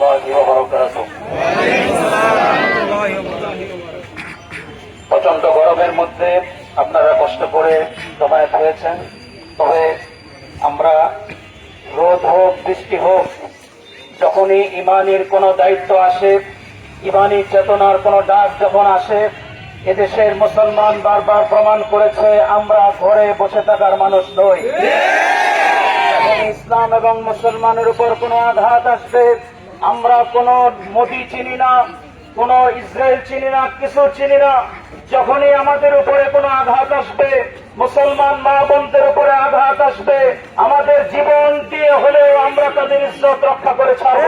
الله وبركاته প্রচন্ড গরমের মধ্যে আপনারা কষ্ট করে জমায়েত হয়েছেন তবে আমরা রোদ হোক বৃষ্টি হোক যখনই ইমানের কোনো দায়িত্ব আসে ইমানি চেতনার কোনো ডাক যখন আসে এদেশের মুসলমান বারবার প্রমাণ করেছে আমরা ঘরে বসে থাকার মানুষ নই যখন ইসলাম এবং মুসলমানের উপর কোনো আঘাত আসবে আমরা কোনো মোদি চিনি না, কোন ইসরায়েল চিনি না, কিছু চিনি না। যখনই আমাদের উপরে কোনো আঘাত আসবে, মুসলমান মা বোনদের উপরে আঘাত আসবে, আমাদের জীবন দিয়ে হলেও আমরা তাদের ইজ্জত রক্ষা করে ছাড়ব।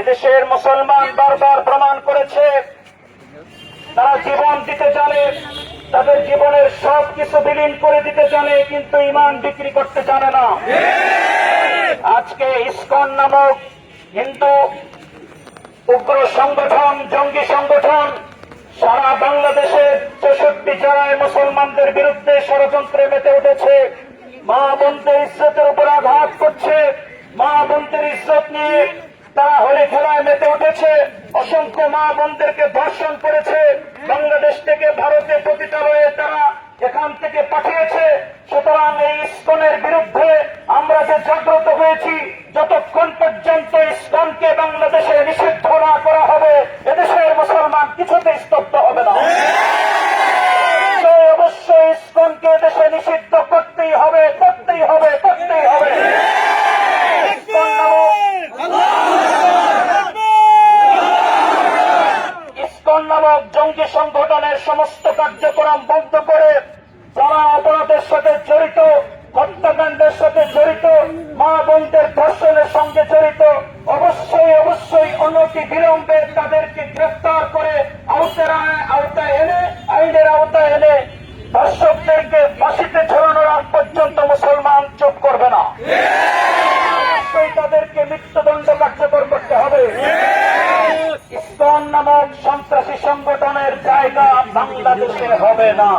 এদেশের মুসলমান বারবার প্রমাণ করেছে, তারা জীবন দিতে জানে, তাদের জীবনের সব কিছু বিলীন করে দিতে জানে, কিন্তু ইমান বিক্রি করতে জানে না। আজকে ইসকন নামক হিন্দু উগ্র সংগঠন, জঙ্গি সংগঠন, সারা বাংলাদেশে চৌষট্টি জেলায় মুসলমানদের বিরুদ্ধে ষড়যন্ত্রে মেতে উঠেছে। মা বোনদের ইজ্জতের উপর আঘাত করছে। মা বোনদের ইজ্জত নিয়ে তারা হোলি খেলায় মেতে উঠেছে। অসংখ্য মা বোনদেরকে ধর্ষণ করেছে। বাংলাদেশ থেকে ভারতে পতিতা হয়ে তারা এখান থেকে পাঠিয়েছে। সুতরাং এই ইস্কনের বিরুদ্ধে আমরা যে জাগ্রত ইসলামকে বাংলাদেশে নিষিদ্ধ না করা হবে, এদেশের মুসলমান কিছুতে স্তব্ধ হবে না। অবশ্যই ইসলামকে দেশে নিষিদ্ধ করতেই হবে করতেই হবে করতেই হবে। ইসকন নামক জঙ্গি সংগঠনের সমস্ত কার্যক্রম বন্ধ করে যারা অপরাধের সাথে জড়িত, হত্যাকাণ্ডের সাথে জড়িত, মা বোনদের ধর্ষণের সঙ্গে অনতি তাদেরকে গ্রেফতার করে আওতার আওতায় এনে, আইনের আওতায় এনে ধর্ষকদেরকে ফাঁসিতে ঝরানোর আগ পর্যন্ত মুসলমান চুপ করবে না। তাদেরকে মৃত্যুদণ্ড কার্যকর করতে হবে। ইসকন নামক সন্ত্রাসী সংগঠনের জায়গা বাংলাদেশে হবে না।